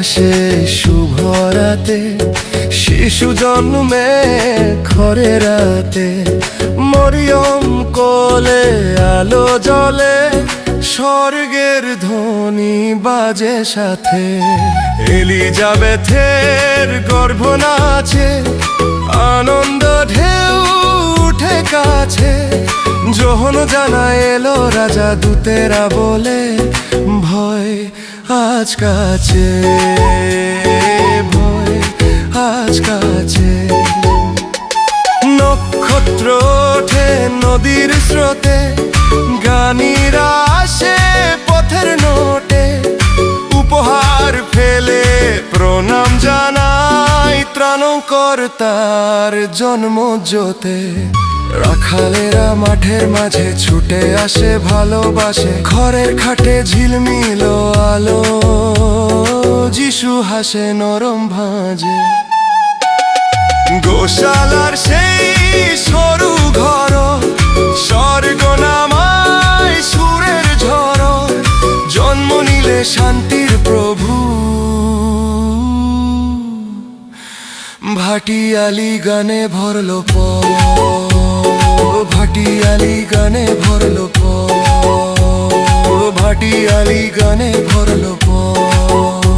ভাসে শুভ রাতে, শিশু জন্মে খরে রাতে। মরিয়ম কোলে আলো জলে স্বর্গের ধ্বনি বাজে সাথে। এলিজাবেথের গর্ভ নাচে, আনন্দ ঢেউ উঠে কাছে। যখন জানা এলো রাজা দূতেরা বলে, ভয় আজ কাছে, ভয় আজ কাছে। নক্ষত্র ওঠে নদীর স্রোতে, গানিরা আসে পথের নোটে। উপহার ফেলে প্রণাম জানাই ত্রাণকর্তার জন্ম জ্যোতে রাখালেরা মাঠের মাঝে ছুটে আসে, ভালোবাসে। ঘরের খাটে ঝিলমিল আলো, যিশু হাসে নরম ভাঁজে। গোশালার সেই সরু ঘর, স্বর্গ নামায় সুরের ঝড় জন্ম নিলে শান্তির প্রভু। ভাটিয়ালি গানে ভরল পথ। আলি গানে ভরল পর